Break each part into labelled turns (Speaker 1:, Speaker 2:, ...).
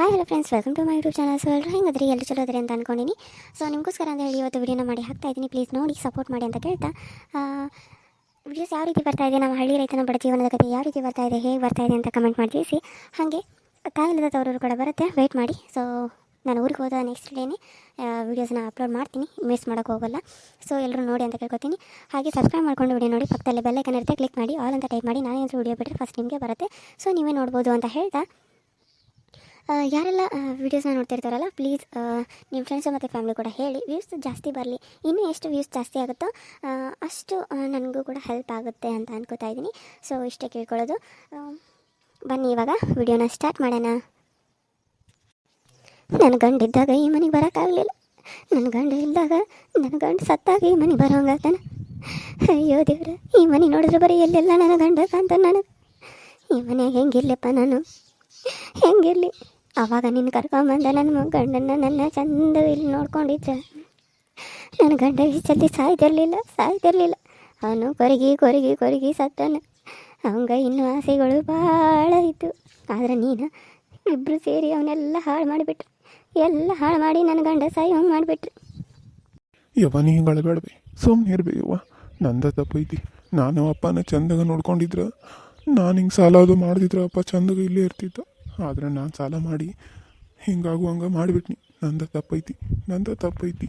Speaker 1: Hi hello friends welcome to my YouTube channel so ಎಲ್ಲರೂ ಹೆಂಗದ್ರಿ? ಎಲ್ಲರೂ ಚಲೋ ಅದ್ರಿ ಅಂತ ಅನ್ಕೊಂಡಿನಿ. ಸೊ ನಿಮಗೋಸ್ಕರ ಅಂತ ಹೇಳಿ ಇವತ್ತು ವಿಡಿಯೋನ ಮಾಡಿ ಹಾಕ್ತಾ ಇದ್ದೀನಿ. ಪ್ಲೀಸ್ ನೋಡಿ ಸಪೋರ್ಟ್ ಮಾಡಿ ಅಂತ ಕೇಳ್ತಾ. ವಿಡಿಯೋಸ್ ಯಾವ ರೀತಿ ಬರ್ತಾ ಇದೆ? ನಮ್ಮ ಹಳ್ಳಿ ರೈತನ ಬಡ ಜೀವನದ ಕಥೆ ಯಾವ ರೀತಿ ಬರ್ತಾ ಇದೆ? ಹೇಗೆ ಬರ್ತಾ ಇದೆ ಅಂತ ಕಮೆಂಟ್ ಮಾಡಿ ತಿಳಿಸಿ. ಹಾಗೆ ಕಾಯಿಲ್ಲದ ತವರೂರು ಕೂಡ ಬರುತ್ತೆ. ವೆಯ್ಟ್ ಮಾಡಿ. ಸೊ ನಾನು ಊರಿಗೆ ಹೋದ ನೆಕ್ಸ್ಟ್ ಡೇನೇ ವೀಡಿಯೋಸ್ನ ಅಪ್ಲೋಡ್ ಮಾಡ್ತೀನಿ. ಮಿಸ್ ಮಾಡೋಕ್ಕೆ ಹೋಗಲ್ಲ. ಸೊ ಎಲ್ಲರೂ ನೋಡಿ ಅಂತ ಕೇಳ್ಕೊತೀನಿ. ಹಾಗೆ ಸಬ್ಸ್ಕ್ರೈಬ್ ಮಾಡ್ಕೊಂಡು ವಿಡಿಯೋ ನೋಡಿ. ಪಕ್ಕದಲ್ಲಿ ಬೆಲ್ಲೈಕನ್ ಇರುತ್ತೆ. ಕ್ಲಿಕ್ ಮಾಡಿ. ಆಲ್ ಅಂತ ಟೈಪ್ ಮಾಡಿ. ನಾನೇನಾದರೂ ವಿಡಿಯೋ ಬಿಟ್ಟರೆ ಫಸ್ಟ್ ನಿಮಗೆ ಬರುತ್ತೆ. ಸೊ ನೀವೇ ನೋಡ್ಬೋದು ಅಂತ ಹೇಳ್ತಾ. ಯಾರೆಲ್ಲ ವೀಡಿಯೋಸ್ನ ನೋಡ್ತಿರ್ತಾರಲ್ಲ ಪ್ಲೀಸ್ ನಿಮ್ಮ ಫ್ರೆಂಡ್ಸು ಮತ್ತು ಫ್ಯಾಮಿಲಿ ಕೂಡ ಹೇಳಿ ವ್ಯೂಸ್ ಜಾಸ್ತಿ ಬರಲಿ, ಇನ್ನೂ ಎಷ್ಟು ವ್ಯೂಸ್ ಜಾಸ್ತಿ ಆಗುತ್ತೋ ಅಷ್ಟು ನನಗೂ ಕೂಡ ಹೆಲ್ಪ್ ಆಗುತ್ತೆ ಅಂತ ಅನ್ಕೋತಾ ಇದ್ದೀನಿ. ಸೊ ಇಷ್ಟೇ ಕೇಳ್ಕೊಳ್ಳೋದು. ಬನ್ನಿ ಇವಾಗ ವಿಡಿಯೋನ ಸ್ಟಾರ್ಟ್ ಮಾಡೋಣ. ನನ್ನ ಗಂಡಿದ್ದಾಗ ಈ ಮನೆಗೆ ಬರೋಕ್ಕಾಗಲಿಲ್ಲ. ನನ್ನ ಗಂಡ ಇಲ್ಲದಾಗ ನನ್ನ ಗಂಡು ಸತ್ತಾಗ ಈ ಮನೆಗೆ ಬರೋಂಗಾಗ್ತಾನೆ. ಅಯ್ಯೋ ದೇವ್ರ, ಈ ಮನೆ ನೋಡಿದ್ರೆ ಬರೀ ಎಲ್ಲೆಲ್ಲ ನನ್ನ ಗಂಡ ಅಂತ ನನಗೆ. ಈ ಮನೆಯಾಗ ಹೆಂಗಿರ್ಲಿಪ್ಪ ನಾನು? ಹೆಂಗಿರಲಿ? ಅವಾಗ ನಿನ್ನ ಕರ್ಕೊಂಬಂದ ನನ್ನ ಗಂಡನ ನನ್ನ ಚಂದ ಇಲ್ಲಿ ನೋಡ್ಕೊಂಡಿದ್ದೆ. ನನ್ನ ಗಂಡ ಈ ಜಲ್ದಿ ಸಾಯ್ತಿರ್ಲಿಲ್ಲ ಸಾಯ್ತಿರ್ಲಿಲ್ಲ. ಅವನು ಕೊರಗಿ ಕೊರಗಿ ಕೊರಗಿ ಸತ್ತನ. ಅವಂಗ ಇನ್ನೂ ಆಸೆಗಳು ಭಾಳ ಇತ್ತು. ಆದ್ರೆ ನೀನು ಇಬ್ಬರು ಸೇರಿ ಅವನ್ನೆಲ್ಲ ಹಾಳು ಮಾಡಿಬಿಟ್ರು. ಎಲ್ಲ ಹಾಳು ಮಾಡಿ ನನ್ನ ಗಂಡ ಸಾಯಿ ಹಂಗೆ ಮಾಡಿಬಿಟ್ರು.
Speaker 2: ಯವ್ವ, ನೀ ಹಿಂಗೆ ಸುಮ್ಮನೆ ಇರ್ಬೇ ಯವ್ವ. ನಂದ ತಪ್ಪೈತಿ ನಾನು ಅಪ್ಪನ ಚಂದಗ ನೋಡ್ಕೊಂಡಿದ್ರ. ನಾನು ಹಿಂಗೆ ಸಾಲ ಅದು ಅಪ್ಪ ಚಂದಗ ಇಲ್ಲೇ ಇರ್ತಿದ್ದ ಆದ್ರೆ ನಾನು ಸಾಲ ಮಾಡಿ ಹಿಂಗಾಗು ಹಂಗೆ ಮಾಡಿಬಿಟ್ನಿ. ನಂದ ತಪ್ಪೈತಿ ನಂದ ತಪ್ಪೈತಿ.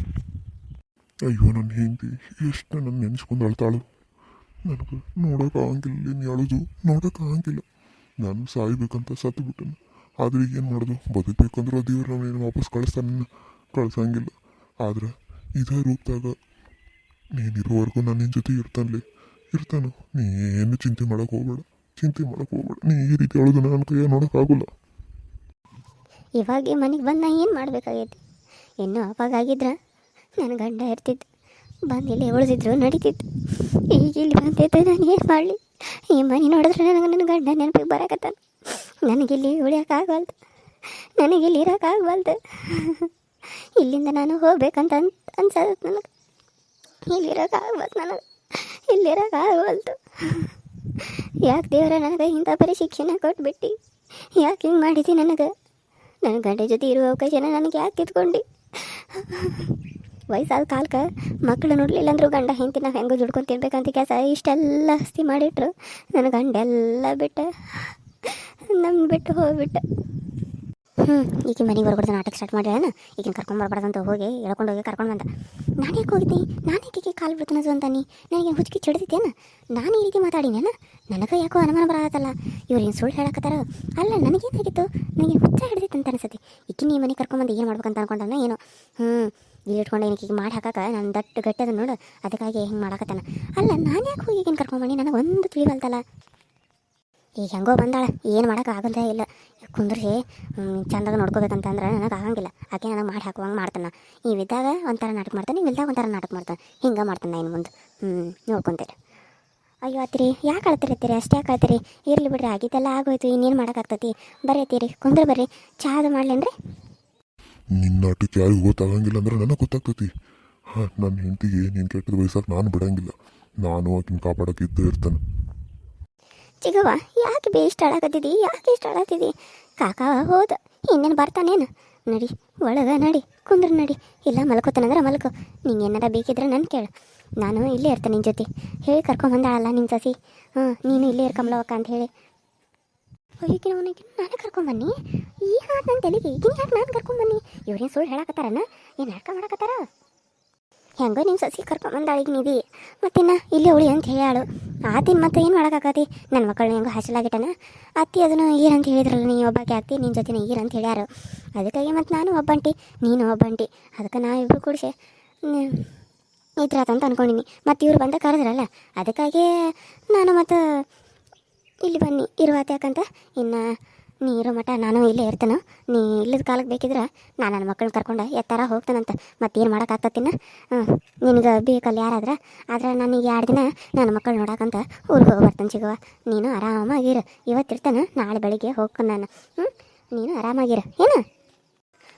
Speaker 3: ಅಯ್ಯೋ ನನ್ನ ಹೆಂಡತಿ, ಎಷ್ಟು ನನ್ನ ನೆನೆಸ್ಕೊಂಡು ಅಳ್ತಾಳು. ನನಗೆ ನೋಡೋಕ್ಕಾಗಂಗಿಲ್ಲ ನೀನು ಅಳೋದು ನೋಡೋಕ್ಕಾಗಂಗಿಲ್ಲ ನಾನು ಸಾಯ್ಬೇಕಂತ ಸತ್ತು ಬಿಟ್ಟನು ಆದ್ರೆ ಏನು ಮಾಡೋದು? ಬದುಕಬೇಕಂದ್ರೆ ದೇವ್ರು ಏನು ವಾಪಸ್ ಕಳಿಸ್ತಾನ ಕಳ್ಸಂಗಿಲ್ಲ. ಆದ್ರೆ ಇದೇ ರೂಪದಾಗ ನೀನಿರೋವರೆಗೂ ನಾನು ನಿನ್ನ ಜೊತೆ ಇರ್ತಾನೆ ಇರ್ತಾನು. ನೀ ಏನು ಚಿಂತೆ ಮಾಡೋಕೆ ಹೋಗ್ಬೇಡ. ಚಿಂತೆ ಮಾಡೋಕೆ ಹೋಗ್ಬೇಡ. ನೀ ಈ ರೀತಿ ಅಳೋದನ್ನ ನನ್ನ ಕೈಯಾಗ ನೋಡೋಕ್ಕಾಗಲ್ಲ
Speaker 1: ಇವಾಗ ಮನೆಗೆ ಬಂದು ನಾ ಏನು ಮಾಡಬೇಕಾಗೈತಿ? ಇನ್ನೂ ಅವಾಗ ಆಗಿದ್ರ ನನ್ನ ಗಂಡ ಇರ್ತಿತ್ತು ಬಂದು ಇಲ್ಲಿ ಉಳಿದಿದ್ರು, ನಡೀತಿತ್ತು. ಈಗ ಇಲ್ಲಿ ಬಂದಿದ್ದೆ, ನಾನು ಏನು ಮಾಡಲಿ? ಈ ಮನೆ ನೋಡಿದ್ರೆ ನನಗೆ ನನ್ನ ಗಂಡ ನೆನಪಿಗೆ ಬರಕತ್ತಾನ. ನನಗಿಲ್ಲಿ ಉಳಿಯೋಕ್ಕಾಗಲ್ದು ನನಗಿಲ್ಲಿ ಇರೋಕ್ಕಾಗವಲ್ದು ಇಲ್ಲಿಂದ ನಾನು ಹೋಗ್ಬೇಕಂತ ಅನ್ ಅನ್ಸತ್ತೆ ನನಗೆ. ಇಲ್ಲಿರೋಕ್ಕಾಗವಲ್ದು ನನಗೆ. ಇಲ್ಲಿರೋಕ್ಕಾಗವಲ್ದು ಯಾಕೆ ದೇವರ ನನಗೆ ಇಂಥ ಬರೀ ಶಿಕ್ಷಣ ಕೊಟ್ಬಿಟ್ಟು? ಯಾಕೆ ಹಿಂಗೆ ಮಾಡಿದಿ ನನಗೆ? ನನ್ನ ಗಂಡ ಜೊತೆ ಇರುವ ಅವಕಾಶನ ನನಗೆ ಯಾಕೆ ಕಿತ್ಕೊಂಡು ವಯಸ್ಸಾದ ಕಾಲಕ್ಕೆ ಮಕ್ಕಳು ನೋಡಲಿಲ್ಲ ಅಂದ್ರು ಗಂಡ ಹೆಂಡತಿ ನಾವು ಹೆಂಗೋ ದುಡ್ಕೊಂಡು ತಿನ್ಬೇಕಂತ ಕೆಲಸ ಇಷ್ಟೆಲ್ಲ ಆಸ್ತಿ ಮಾಡಿಟ್ರು. ನನ್ನ ಗಂಡ ಎಲ್ಲ ಬಿಟ್ಟು ನಮ್ಮ ಬಿಟ್ಟು ಹೋಗ್ಬಿಟ್ಟು. ಹ್ಞೂ ಈಗ ಮನೆಗೆ ಬರ್ಬಾರ್ದು ನಾಟಕ ಸ್ಟಾರ್ಟ್ ಮಾಡ್ಯಾನ ಈಗಿನ ಕರ್ಕೊಂಡು ಬರ್ಬಾರ್ದಂತ ಹೋಗಿ ಹೇಳ್ಕೊಂಡು ಹೋಗಿ ಕರ್ಕೊಂಡು ಬಂದ ನಾನು ಯಾಕೆ ಹೋಗಿದ್ದೆ? ನಾನು ಯಾಕೆ ಕಾಲು ಬಿಡ್ತಾನದು ಅಂತಾನೆ. ನನಗೆ ಹುಚ್ಚಿ ಚಿಡ್ದಿದ್ದೇನ ನಾನು ಈ ರೀತಿ ಮಾತಾಡಿನೇನ ನನಗೆ ಯಾಕೋ ಅನುಮಾನ ಬರತ್ತಲ್ಲ ಇವ್ರು ಏನು ಸುಳ್ಳು ಹೇಳಕತ್ತಾರ? ಅಲ್ಲ ನನಗೇನಾಗಿತ್ತು ನನಗೆ ಹುಚ್ಚ ಹಿಡಿದಿತ್ತು ಅಂತ ಅನ್ಸತಿ ಈಕೆ ನೀ ಮನೆಗೆ ಕರ್ಕೊಂಬಂದು ಏನು ಮಾಡ್ಬೇಕಂತ ಅನ್ಕೊಂಡನ ಏನೋ? ಹ್ಞೂ ಇಲ್ಲಿ ಇಟ್ಕೊಂಡು ಏನಕ್ಕೆ ಈಗ ಮಾಡಿ ಹಾಕಕ್ಕೆ ನಾನು ದಟ್ಟು ಗಟ್ಟದ ನೋಡು. ಅದಕ್ಕಾಗಿ ಹಿಂಗೆ ಮಾಡಾಕತ್ತಾನ. ಅಲ್ಲ, ನಾನು ಯಾಕೆ ಹೋಗಿ ಈಗಿನ ಕರ್ಕೊಂಬಂದು ನನಗೆ ಒಂದು ತಿಳಿವಲ್ತಲ್ಲ. ಈಗ ಹೆಂಗೋ ಬಂದಾಳೆ, ಏನು ಮಾಡೋಕೆ ಆಗಲ್ದೇ ಇಲ್ಲ. ಕುಂದ್ರಿ ಚಂದಾಗ ನೋಡ್ಕೋಬೇಕಂತಂದ್ರೆ ನನಗೆ ಆಗಂಗಿಲ್ಲ. ಆಕೆ ನನಗೆ ಮಾಡಿ ಹಾಕುವಂಗೆ ಮಾಡ್ತಾನೆ. ಇದ್ದಾಗ ಒಂಥರ ನಾಟಕ ಮಾಡ್ತಾನೆ ಇವಿಲ್ದಾಗ ಒಂಥರ ನಾಟಕ ಮಾಡ್ತಾನೆ. ಹಿಂಗೆ ಮಾಡ್ತಾನೆ ಇನ್ನು ಮುಂದೆ. ಹ್ಞೂ ನೋಡ್ಕೊಂತೀರಿ. ಅಯ್ಯೋ ಆತ್ರಿ ಯಾಕೆ ಅಳ್ತಿರತ್ತೀರಿ ಅಷ್ಟೇ ಯಾಕೆ ಅಳ್ತೀರಿ? ಇರ್ಲಿ ಬಿಡ್ರಿ, ಆಗಿದ್ದೆಲ್ಲ ಆಗೋಯ್ತು, ಇನ್ನೇನು ಮಾಡೋಕ್ಕಾಗ್ತತಿ ಬರೀತೀರಿ ಕುಂದ್ರೆ ಬರ್ರಿ. ಚಹಾದ ಮಾಡ್ಲೇನ್ರಿ?
Speaker 3: ನಿನ್ನ ನಾಟಕ ಯಾರಿಗೂ ಗೊತ್ತಾಗಂಗಿಲ್ಲ ಅಂದ್ರೆ ನನಗೆ ಗೊತ್ತಾಗ್ತತಿ. ಹಾಂ ನನ್ನ ಹೆಂಡತಿಗೆ ನೀನು ಕೆಟ್ಟದ ವಯಸ್ಸಾಗ ನಾನು ಬಿಡಂಗಿಲ್ಲ. ನಾನು ಆಕಿನ ಕಾಪಾಡಕ್ಕೆ ಇದ್ದೇ ಇರ್ತಾನೆ.
Speaker 1: ಚಿಗವ್ವ, ಯಾಕೆ ಬೇ ಆಡಕತ್ತಿದಿ ಯಾಕೆ ಇಷ್ಟ ಆಡತ್ತಿದಿ ಕಾಕ ಹೋದ, ಇನ್ನೇನು ಬರ್ತಾನೇನು? ನಡಿ, ಒಳಗ ನಡಿ, ಕುಂದ್ರು ನಡಿ, ಇಲ್ಲ ಮಲ್ಕೋತಾನಂದ್ರೆ ಮಲ್ಕೋ. ನಿಂಗೆ ಏನಾರ ಬೇಕಿದ್ರೆ ನಾನು ಕೇಳು. ನಾನು ಇಲ್ಲೇ ಇರ್ತೇನೆ ನಿನ್ನ ಜೊತೆ. ಹೇಳಿ ಕರ್ಕೊಂಬಂದಾಳಲ್ಲ ನಿನ್ನ ಸಸಿ? ಹಾಂ ನೀನು ಇಲ್ಲೇ ಇರ್ಕಂಬ್ಲವಕ್ಕ ಅಂತ ಹೇಳಿ. ಈಗಿನ ಅವನಿಗೆ ನಾನೇ ಕರ್ಕೊಂಬನ್ನಿ ಈ ಹಾಂ ನನ್ನ ತಲೆಗೆ, ಈಗಿನ ಯಾಕೆ ನಾನು ಕರ್ಕೊಂಬನ್ನಿ ಇವ್ರೇನು ಸುಳ್ಳು ಹೇಳಕತ್ತಾರನ? ಏನು ನಾಟಕ ಮಾಡಕತ್ತಾರ? ಹೆಂಗೋ ನಿಮ್ಮ ಸಸಿ ಕರ್ಕೊಂಬಂದಾಳಿಗೆ ನಿಧಿ ಮತ್ತಿನ್ನ ಇಲ್ಲೇ ಉಳಿ ಅಂತ ಹೇಳ್ಯಾಳು. ಆತಿನ ಮತ್ತೆ ಏನು ಮಾಡೋಕ್ಕಾಗತಿ? ನನ್ನ ಮಕ್ಕಳನ್ನ ಹೆಂಗೆ ಹಸಲಾಗಿಟ್ಟನ. ಅತ್ತಿ ಅದನ್ನು ಅಂತ ಹೇಳಿದ್ರಲ್ಲ, ನೀ ಒಬ್ಬಾಕೆ ಆಗ್ತಿ ನಿನ್ನ ಜೊತೆ ಅಂತ ಹೇಳ್ಯಾರು. ಅದಕ್ಕಾಗಿ ಮತ್ತು ನಾನು ಒಬ್ಬಂಟಿ, ನೀನು ಒಬ್ಬಂಟಿ. ಅದಕ್ಕೆ ನಾವಿಬ್ರು ಕೂಡಿಸಿ. ಅಂತ ಅಂದ್ಕೊಂಡಿನಿ ಮತ್ತು ಇವ್ರು ಬಂದ ಕರೆದ್ರಲ್ಲ, ಅದಕ್ಕಾಗಿ ನಾನು ಮತ್ತು ಇಲ್ಲಿ ಬನ್ನಿ ಇರುವಾತ ಯಾಕಂತ ಇನ್ನು ನೀ ಇರೋ ಮಠ ನಾನು ಇಲ್ಲೇ ಇರ್ತೇನೆ. ನೀ ಇಲ್ಲದ ಕಾಲಕ್ಕೆ ಬೇಕಿದ್ರೆ ನಾನು ನನ್ನ ಮಕ್ಕಳನ್ನ ಕರ್ಕೊಂಡು ಎತ್ತಾರ ಹೋಗ್ತಾನಂತ. ಮತ್ತೇನು ಮಾಡೋಕ್ಕಾಗ್ತತಿನ ಹ್ಞೂ ನಿನಗೆ ಬೇಕಲ್ಲಿ ಯಾರಾದ್ರೆ? ಆದ್ರೆ ಈಗ ಎರಡು ದಿನ ನನ್ನ ಮಕ್ಕಳು ನೋಡಾಕಂತ ಊರಿಗೆ ಹೋಗಿ ಬರ್ತಾನೆ ಸಿಗುವ ನೀನು ಆರಾಮಾಗಿರು. ಇವತ್ತಿರ್ತಾನೆ ನಾಳೆ ಬೆಳಿಗ್ಗೆ ಹೋಗ್ಕೊಂಡು ನಾನು. ಹ್ಞೂ ನೀನು ಆರಾಮಾಗಿರು. ಏನು?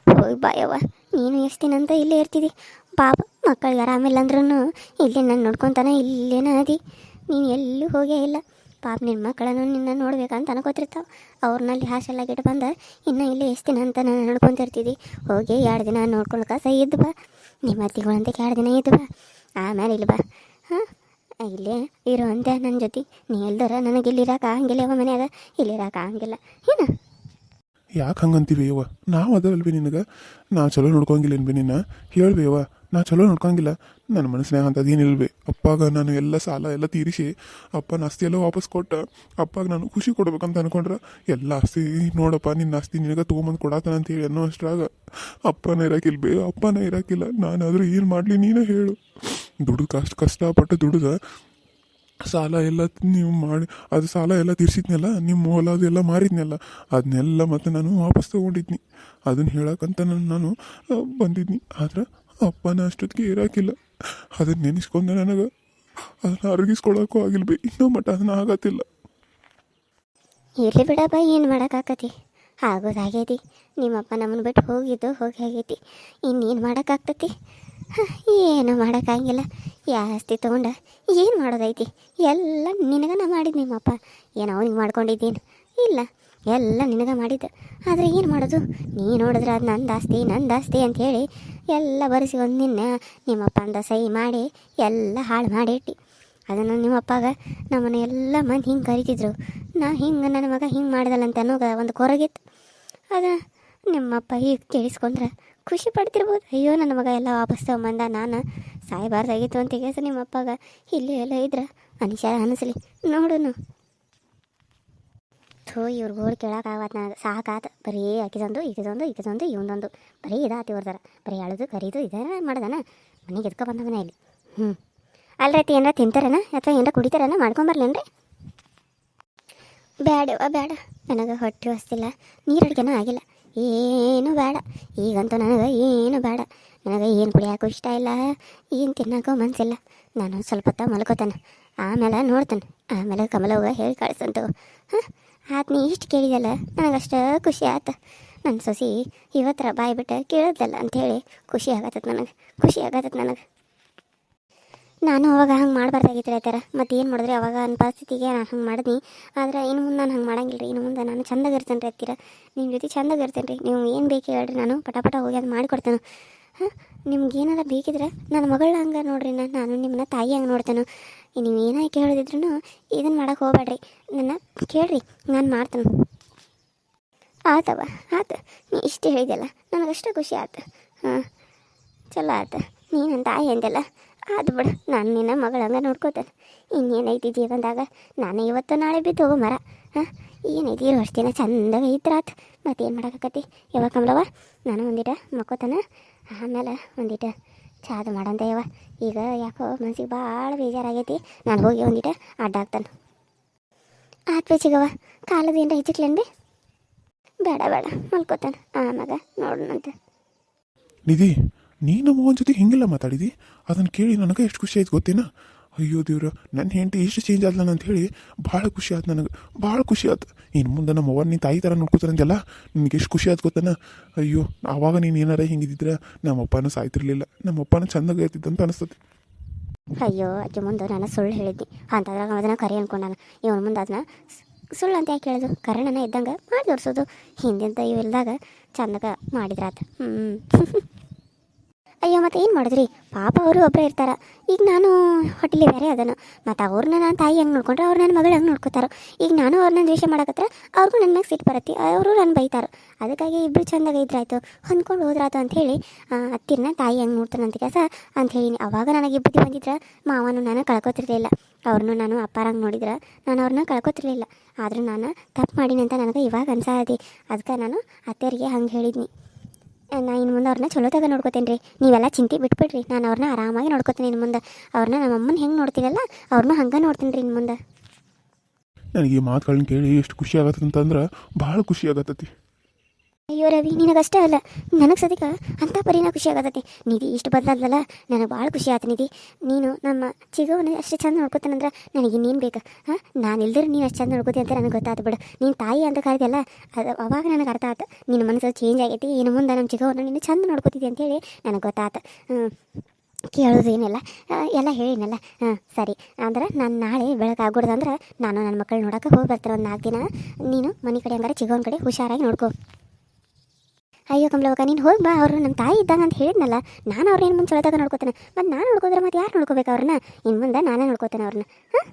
Speaker 1: ಹೋಗಿ ಬಾಯವ್ವ, ನೀನು ಎಷ್ಟು ದಿನ ಅಂತ ಇಲ್ಲೇ ಇರ್ತಿದ್ದಿ ಪಾಪ ಮಕ್ಕಳಿಗೆ ಆರಾಮಿಲ್ಲ ಅಂದ್ರೂ ಇಲ್ಲೇ ನಾನು ನೋಡ್ಕೊತಾನೆ ಇಲ್ಲೇನ ಅದಿ? ನೀನು ಎಲ್ಲೂ ಹೋಗೇ ಇಲ್ಲ. ಪಾಪ ನಿನ್ನ ಮಕ್ಕಳನ್ನು ನಿನ್ನ ನೋಡ್ಬೇಕಂತ ಅನ್ಕೋತಿರ್ತಾವೆ. ಅವ್ರನ್ನಲ್ಲಿ ಗಿಡ ಬಂದ, ಇನ್ನು ಇಲ್ಲಿ ಎಷ್ಟು ದಿನ ಅಂತ ನಾನು ನೋಡ್ಕೊಂತಿರ್ತಿದ್ದಿ ಹೋಗಿ ಎರಡು ದಿನ ನೋಡ್ಕೊಳಕ ಸಹ ಇದ್ದು ಬಾ. ನಿಮ್ಮ ಅತ್ತಿಗಳಂತೆ ಎರಡು ದಿನ ಇದ್ದು ಬಾ. ಆಮೇಲೆ ಇಲ್ಲಿ ಬಾ. ಹಾಂ? ಇಲ್ಲೇ ಇರೋ ಅಂತ ನನ್ನ ಜೊತೆ. ನೀ ಎಲ್ದರ? ನನಗೆ ಇಲ್ಲಿ ಇರಕ್ಕೆ ಆಗಂಗಿಲ್ಲ ಯಾವ ಮನ್ಯಾಗ. ಇಲ್ಲಿ ಇರಾಕ ಹಂಗಿಲ್ಲ ಏನು?
Speaker 2: ಯಾಕೆ ಹಂಗಂತೀವಿ ಯವ್ವ? ನಾವು ಅದಲ್ವಿ ನಿನಗೆ. ನಾವು ಚಲೋ ನೋಡ್ಕೊಂಗಿಲ್ಲ ನಿನ್ನ. ಯವ್ವ. ನಾ ಚಲೋ ನೋಡ್ಕೊಂಗಿಲ್ಲ. ನನ್ನ ಮನಸ್ಸಿನಾಗ ಅಂಥದ್ದು ಇಲ್ಲವೇ ಅಪ್ಪಾಗ ನಾನು ಎಲ್ಲ ಸಾಲ ಎಲ್ಲ ತೀರಿಸಿ ಅಪ್ಪನ ಆಸ್ತಿ ಎಲ್ಲ ವಾಪಸ್ ಕೊಟ್ಟ, ಅಪ್ಪಾಗ ನಾನು ಖುಷಿ ಕೊಡ್ಬೇಕಂತ ಅನ್ಕೊಂಡ್ರೆ, ಎಲ್ಲ ಆಸ್ತಿ ನೋಡಪ್ಪ, ನಿನ್ನ ಆಸ್ತಿ ನಿನಗೆ ತೊಗೊಂಬಂದು ಕೊಡತಾನ ಅಂತ ಹೇಳಿ ಅನ್ನೋ ಅಷ್ಟ್ರಾಗ ಅಪ್ಪನ ಇರಾಕಿಲ್ಬಿ ಅಪ್ಪನ ಇರಾಕಿಲ್ಲ ನಾನಾದರೂ ಏನು ಮಾಡಲಿ ನೀನೇ ಹೇಳು. ದುಡ್ಡು ಕಷ್ಟ, ಕಷ್ಟಪಟ್ಟು ದುಡ್ದ ಸಾಲ ಎಲ್ಲ ನೀವು ಮಾಡಿ, ಅದು ಸಾಲ ಎಲ್ಲ ತೀರ್ಸಿದ್ನಲ್ಲ, ನಿಮ್ಮ ಹೊಲ ಅದೆಲ್ಲ ಮಾರಿದ್ನಲ್ಲ ಅದನ್ನೆಲ್ಲ ಮತ್ತೆ ನಾನು ವಾಪಸ್ ತೊಗೊಂಡಿದ್ನಿ. ಅದನ್ನ ಹೇಳಕ್ಕಂತ ನಾನು ನಾನು ಬಂದಿದ್ನಿ. ಆದ್ರೆ ಅಪ್ಪನ ಅಷ್ಟೊತ್ತಿಗೆ ಇರಾಕಿಲ್ಲ. ಅದನ್ನ ನೆನೆಸ್ಕೊಂಡೆ ನನಗೆ. ಅದನ್ನ ಅರಗಿಸ್ಕೊಳಕ್ಕೂ ಆಗಿಲ್ಲ ಬಿ. ಇನ್ನೂ ಮಟ್ಟ ಅದನ್ನ ಆಗತ್ತಿಲ್ಲ.
Speaker 1: ಇರಲಿ ಬಿಡಪ್ಪ, ಏನು ಮಾಡೋಕ್ಕಾಕತಿ? ಆಗೋದಾಗೈತಿ. ನಿಮ್ಮಪ್ಪ ನಮ್ಮನ್ನು ಬಿಟ್ಟು ಹೋಗಿದ್ದು ಹೋಗಿ ಆಗೈತಿ. ಇನ್ನೇನು ಮಾಡೋಕ್ಕಾಗ್ತತಿ? ಹಾಂ, ಏನು ಮಾಡೋಕ್ಕಾಗಿಲ್ಲ. ಜಾಸ್ತಿ ತೊಗೊಂಡ ಏನು ಮಾಡೋದೈತಿ? ಎಲ್ಲ ನಿನಗ ನಾ ಮಾಡಿದ್ದು ನಿಮ್ಮಪ್ಪ. ಏನು ಅವ್ನಿಗೆ ಮಾಡ್ಕೊಂಡಿದ್ದೇನು. ಇಲ್ಲ, ಎಲ್ಲ ನಿನಗ ಮಾಡಿದ್ದು. ಆದರೆ ಏನು ಮಾಡೋದು? ನೀ ನೋಡಿದ್ರೆ ಅದು ನಂದು ಆಸ್ತಿ ನಂದು ಆಸ್ತಿ ಅಂಥೇಳಿ ಎಲ್ಲ ಬರೆಸಿಕೊಂಡು ನಿನ್ನೆ ನಿಮ್ಮಪ್ಪ ಅಂದ ಸಹಿ ಮಾಡಿ ಎಲ್ಲ ಹಾಳು ಮಾಡಿ ಇಟ್ಟು ಅದನ್ನು ನಿಮ್ಮಪ್ಪಾಗ ನಮ್ಮನ್ನು ಎಲ್ಲ ಮಂದಿ ಹಿಂಗೆ ಕರಿತಿದ್ರು. ನಾ ಹಿಂಗೆ ನನ್ನ ಮಗ ಹಿಂಗೆ ಮಾಡ್ದಲ್ಲ ಅಂತ ಅನ್ನೋಗ ಒಂದು ಕೊರಗಿತ್ತು. ಅದು ನಿಮ್ಮಪ್ಪ ಈಗ ಕೇಳಿಸ್ಕೊಂಡ್ರೆ ಖುಷಿ ಪಡ್ತಿರ್ಬೋದು. ಅಯ್ಯೋ, ನನ್ನ ಮಗ ಎಲ್ಲ ವಾಪಸ್ ತಗೊಂಬಂದ ನಾನು ಸಾಯಬಾರ್ದಾಗಿತ್ತು ಅಂತ. ಕೇಸ ನಿಮ್ಮಪ್ಪಾಗ ಇಲ್ಲೇ ಎಲ್ಲ ಇದ್ರೆ. ಅನಿಶಾರ ಅನಿಸ್ಲಿ. ನೋಡುನು. ಥೋ ಇವ್ರ ಕೇಳಕ್ಕೆ ಕೇಳೋಕ್ಕಾಗತ್ತೆ ನನಗೆ. ಸಾಕಾತ ಬರೀ ಆಕಿದೊಂದು ಈಕಿದೊಂದು ಈಕಿದೊಂದು, ಇವನೊಂದು. ಬರೀ ಇದಾತಿ ಇವ್ರದಾರ. ಬರೀ ಅಳದು, ಕರೀದು ಇದೇ ಮಾಡ್ದಾನ? ಮನೆಗೆ ಎದ್ಕೊ ಬಂದವನ ಇಲ್ಲಿ. ಹ್ಞೂ ಅಲ್ರೈತಿ ಏನಾರ ತಿಂತಾರನ? ಅಥವಾ ಏನಾರ ಕುಡಿತಾರನ? ಮಾಡ್ಕೊಂಬರ್ಲೇನ್ರಿ. ಬೇಡವ ಬೇಡ ನನಗೆ ಹೊಟ್ಟೆ ಹೊಸ್ತಿಲ್ಲ. ನೀರು ಅಡುಗೆನ ಆಗಿಲ್ಲ. ಏನು ಬೇಡ ಈಗಂತೂ ನನಗೆ ಏನು ಬೇಡ ನನಗೆ ಏನು ಕುಡಿಯೋಕ್ಕೂ ಇಷ್ಟ ಇಲ್ಲ. ಏನು ತಿನ್ನೋಕ್ಕೂ ಮನಸ್ಸಿಲ್ಲ ನಾನು ಸ್ವಲ್ಪ ಹೊತ್ತ ಮಲ್ಕೋತಾನೆ. ಆಮೇಲೆ ನೋಡ್ತಾನೆ. ಆಮೇಲೆ ಕಮಲವ್ವ ಹೇಳಿ ಕಳಿಸಂತು ಹಾಂ? ಆತ್ ನೀ ಇಷ್ಟು ಕೇಳಿದಲ್ಲ, ನನಗಷ್ಟು ಖುಷಿ ಆತ. ನನ್ನ ಸೊಸಿ ಇವತ್ತರ ಬಾಯಿ ಬಿಟ್ಟು ಕೇಳೋದಲ್ಲ ಅಂಥೇಳಿ ಖುಷಿ ಆಗತ್ತದ ನನಗೆ, ಖುಷಿ ಆಗತ್ತದ ನನಗೆ. ನಾನು ಅವಾಗ ಹಂಗೆ ಮಾಡಬಾರ್ದಾಗಿತ್ತು ಥರ ಮತ್ತು ಏನು ಮಾಡಿದ್ರೆ ಅವಾಗ ನನ್ನ ಪರಿಸ್ಥಿತಿಗೆ ನಾನು ಹಂಗೆ ಮಾಡಿದ್ನಿ. ಆದ್ರೆ ಇನ್ನು ಮುಂದೆ ನಾನು ಹಂಗೆ ಮಾಡಂಗಿಲ್ಲ ರೀ ಇನ್ನು ಮುಂದೆ ನಾನು ಚಂದಾಗಿರ್ತೇನೆ ರೀ ಹತ್ತಿರ ನಿಮ್ಮ ಜೊತೆ ಚಂದಾಗಿರ್ತೇನೆ ರೀ ನೀವು ಏನು ಬೇಕು ಹೇಳ್ರಿ ನಾನು ಪಟಾಪಟ ಪಟ ಹೋಗಿ ಅದು ಮಾಡಿಕೊಡ್ತೇನೆ ಹಾಂ ನಿಮ್ಗೆ ಏನಾರ ಬೇಕಿದ್ರೆ ನನ್ನ ಮಗಳ ಹಂಗೆ ನೋಡ್ರಿ ನಾನು ನಾನು ನಿಮ್ಮನ್ನ ತಾಯಿ ಹಂಗೆ ನೋಡ್ತೇನೆ. ನೀವು ಏನಾಗಿ ಕೇಳೋದಿದ್ರು ಇದನ್ನು ಮಾಡಕ್ಕೆ ಹೋಗ್ಬೇಡ್ರಿ ನನ್ನ ಕೇಳ್ರಿ, ನಾನು ಮಾಡ್ತೇನೆ. ಆತವ, ಆತು, ನೀ ಇಷ್ಟು ಹೇಳಿದೆಲ್ಲ ನನಗಷ್ಟು ಖುಷಿ ಆತು. ಹಾಂ, ಚಲೋ ಆತ. ನೀ ನನ್ನ ತಾಯಿ ಅಂದೆಲ್ಲ ಆತು ಬಿಡು, ನಾನು ನಿನ್ನ ಮಗಳಂಗ ನೋಡ್ಕೋತೇನೆ. ಇನ್ನೇನೈತಿ ಜೀವನದಾಗ? ನಾನು ಇವತ್ತು ನಾಳೆ ಬಿದ್ದು ಹೋಗೋ ಮರ. ಹಾಂ, ಏನೈತಿ ಇರೋ ಅಷ್ಟೇನ ಚಂದಾಗ ಇದ್ರಾತ್. ಮತ್ತೇನು ಮಾಡೋಕತ್ತಿ ಯಾವಾಗ ಕಮಲವ ನಾನು ಒಂದಿಟ ಮಕ್ಕೋತಾನ? ಆಮೇಲೆ ಒಂದಿಟ ಚಾದು ಮಾಡಂದೇವ ಈಗ ಯಾಕೋ ಮನ್ಸಿಗೆ ಭಾಳ ಬೇಜಾರಾಗೈತಿ. ನಾನು ಹೋಗಿ ಒಂದಿಟ ಅಡ್ಡ ಆಗ್ತಾನೆ ಆತ್ ಬೇಚಿಗವ ಕಾಲದ ಏನು ಹೆಚ್ಚಿಕ್ಲೇನು ಬಿ? ಬೇಡ ಬೇಡ, ಮಲ್ಕೋತಾನೆ. ಆಮ್ಯಾಗ ನೋಡೋಣಂತೆ
Speaker 2: ನಿಧಿ, ನೀನು ಅವ್ವನ ಜೊತೆ ಹಿಂಗೆಲ್ಲ ಮಾತಾಡಿದಿ? ಅದನ್ನು ಕೇಳಿ ನನಗೆ ಎಷ್ಟು ಖುಷಿ ಆಯ್ತು ಗೊತ್ತೇನ? ಅಯ್ಯೋ ದೇವ್ರ ನನ್ನ ಹೆಂಡತಿ ಇಷ್ಟು ಚೇಂಜ್ ಆದ್ಲ ಅಂತ ಹೇಳಿ ಭಾಳ ಖುಷಿ ಆಯ್ತು ನನಗೆ, ಭಾಳ ಖುಷಿ ಆಯ್ತು. ಇನ್ನು ಮುಂದೆ ನಮ್ಮ ಅವ್ವ ನೀನು ತಾಯಿ ಥರ ನೋಡ್ಕೊತಾರಂತೆಲ್ಲ, ನಿನಗೆ ಎಷ್ಟು ಖುಷಿ ಆಯ್ತು ಗೊತ್ತಾನ? ಅಯ್ಯೋ, ಆವಾಗ ನೀನು ಏನಾರ ಹಿಂಗಿದ್ದಿದ್ರೆ ನಮ್ಮ ಅಪ್ಪನೂ ಸಾಯ್ತಿರ್ಲಿಲ್ಲ, ನಮ್ಮ ಅಪ್ಪನ ಚಂದಾಗ ಇರ್ತಿದ್ದಂತ ಅನಿಸ್ತದೆ
Speaker 1: ಅಯ್ಯೋ, ಅಜ್ಜಿ ಮುಂದೆ ನಾನು ಸುಳ್ಳು ಹೇಳಿದ್ದೆ ಅಂತಂದ್ರೆ ಅದನ್ನ ಕರೆ ಅನ್ಕೊಂಡಾನ. ಇವನ ಮುಂದೆ ಅದನ್ನ ಸುಳ್ಳು ಅಂತ ಯಾಕೆ ಹೇಳಿದ್ರು ಕರೆಣನ ಇದ್ದಂಗೆ ಮಾಡಿ ತೋರಿಸೋದು ಹಿಂದಿಂದ ಇವೆಲ್ದಾಗ ಚಂದಾಗ ಮಾಡಿದ್ರಾತ. ಹ್ಞೂ ಅಯ್ಯೋ, ಮತ್ತೆ ಏನು ಮಾಡಿದ್ರಿ? ಪಾಪ ಅವರು ಒಬ್ಬರೇ ಇರ್ತಾರ. ಈಗ ನಾನು ಹೊಟ್ಟೆಲಿ ಬೇರೆ ಅದನ್ನು. ಮತ್ತು ಅವ್ರನ್ನ ನಾನು ತಾಯಿ ಹೆಂಗೆ ನೋಡ್ಕೊಂಡ್ರೆ ಅವ್ರು ನನ್ನ ಮಗಳು ಹೆಂಗೆ ನೋಡ್ಕೋತಾರೋ. ಈಗ ನಾನು ಅವ್ರನ್ನ ದ್ವೇಷ ಮಾಡಕತ್ರ ಅವ್ರಿಗೂ ನನ್ನ ಮ್ಯಾಗ ಸಿಟ್ಟು ಬರತ್ತಿ. ಅವರು ನನ್ನ ಬೈತಾರೆ. ಅದಕ್ಕಾಗಿ ಇಬ್ಬರು ಚಂದಾಗ ಇದ್ರಾಯ್ತು. ಹೊಂದ್ಕೊಂಡು ಹೋದ್ರಾತು ಅಂಥೇಳಿ ಅತ್ತಿರನ್ನ ತಾಯಿ ಹಂಗೆ ನೋಡ್ತಾನಂತ ಕೆಲಸ ಹೇಳಿನಿ. ಅವಾಗ ನನಗೆ ಬುದ್ಧಿ ಬಂದಿದ್ರೆ ಮಾವನು ನಾನು ಕಳ್ಕೊತಿರ್ಲಿಲ್ಲ ಅವ್ರನ್ನೂ ನಾನು ಅಪ್ಪಾರಂಗೆ ನೋಡಿದ್ರೆ ನಾನು ಅವ್ರನ್ನ ಕಳ್ಕೊತಿರ್ಲಿಲ್ಲ ಆದರೂ ನಾನು ತಪ್ಪು ಮಾಡೀನಿ ಅಂತ ನನಗೆ ಇವಾಗ ಅನ್ಸಾದಿ ಅದಕ್ಕೆ ನಾನು ಅತ್ತೆಯರಿಗೆ ಹಂಗೆ ಹೇಳಿದ್ನಿ. ನಾ ಇನ್ನು ಮುಂದೆ ಅವ್ರನ್ನ ಚಲೋತಾಗ ನೋಡ್ಕೋತೇನೆ ರೀ ನೀವೆಲ್ಲ ಚಿಂತೆ ಬಿಟ್ಬಿಡ್ರಿ. ನಾನು ಅವ್ರನ್ನ ಆರಾಮಾಗಿ ನೋಡ್ಕೋತೀನಿ ಇನ್ನು ಮುಂದೆ. ಅವ್ರನ್ನ ನಮ್ಮ ಅಮ್ಮನ ಹೆಂಗೆ ನೋಡ್ತೀವಲ್ಲ ಅವ್ರನ್ನೂ ಹಂಗೆ ನೋಡ್ತೀನಿ ರೀ ಇನ್ನು ಮುಂದೆ.
Speaker 2: ನನಗೆ ಈ ಮಾತುಗಳನ್ನ ಕೇಳಿ ಎಷ್ಟು ಖುಷಿ ಆಗತ್ತಂತಂದ್ರೆ, ಭಾಳ ಖುಷಿ ಆಗತ್ತತಿ.
Speaker 1: ಅಯ್ಯೋ ರವಿ, ನಿನಗಷ್ಟೇ ಅಲ್ಲ, ನನಗೆ ಸದ್ಯಕ್ಕೆ ಅಂಥ ಪರಿನ ಖುಷಿ ಆಗತ್ತೆ ನಿಧಿ ಇಷ್ಟು ಬದಲಾದಲ್ಲ ನನಗೆ ಭಾಳ ಖುಷಿ ಆಯ್ತು ನಿಧಿ. ನೀನು ನಮ್ಮ ಚಿಗವನ್ನ ಅಷ್ಟು ಚಂದ ನೋಡ್ಕೊತಾನಂದ್ರೆ ನನಗೆ ಇನ್ನೇನು ಬೇಕು? ಹಾಂ? ನಾನು ಇಲ್ದಿರ ನೀನು ಅಷ್ಟು ಚಂದ ನೋಡ್ಕೋತಿ ಅಂತ ನನಗೆ ಗೊತ್ತಾಯ್ತು ಬಿಡು. ನೀನು ತಾಯಿ ಅಂತ ಕರೆದಲ್ಲ ಅದು ಅವಾಗ ನನಗೆ ಅರ್ಥ ಆಯ್ತು ನಿನ್ನ ಮನಸ್ಸು ಚೇಂಜ್ ಆಗೈತಿ, ಇನ್ನು ಮುಂದೆ ನಮ್ಮ ಚಿಗವನ್ನ ನೀನು ಚಂದ ನೋಡ್ಕೋತಿದ್ದೆ ಅಂತೇಳಿ ನನಗೆ ಗೊತ್ತಾಯ್ತು ಕೇಳೋದೇನಿಲ್ಲ ಎಲ್ಲ ಹೇಳಿನಲ್ಲ ಹಾಂ, ಸರಿ. ಅಂದ್ರೆ ನಾನು ನಾಳೆ ಬೆಳಗಾಗ್ಬಿಡ್ದಂದ್ರೆ ನಾನು ನನ್ನ ಮಕ್ಕಳು ನೋಡೋಕೆ ಹೋಗಿ ಬರ್ತಾರೆ ಒಂದು ನಾಲ್ಕು ದಿನ. ನೀನು ಮನೆ ಕಡೆ ಹಂಗಾರೆ ಚಿಗೋನ್ ಕಡೆ ಹುಷಾರಾಗಿ ನೋಡ್ಕೊ. ಅಯ್ಯೋ ಕಮಲವಕ್ಕ ನೀನು ಹೋಗಿ ಬಾ, ಅವರು ನಮ್ಮ ತಾಯಿ ಇದ್ದಾಗ ಅಂತ ಹೇಳಿದ್ನಲ್ಲ, ನಾನು ಅವ್ರೇನು ಮುಂಚೆ ಒಳದಾಗ ನೋಡ್ಕೋತೇನೆ? ಮತ್ತು ನಾನು ನೋಡ್ಕೋದ್ರೆ ಮತ್ತೆ ಯಾರು ನೋಡ್ಕೋಬೇಕು ಅವ್ರನ್ನ? ಇನ್ನು ಮುಂದೆ ನಾನೇ ನೋಡ್ಕೋತೇನೆ ಅವ್ರನ್ನ. ಹಾಂ?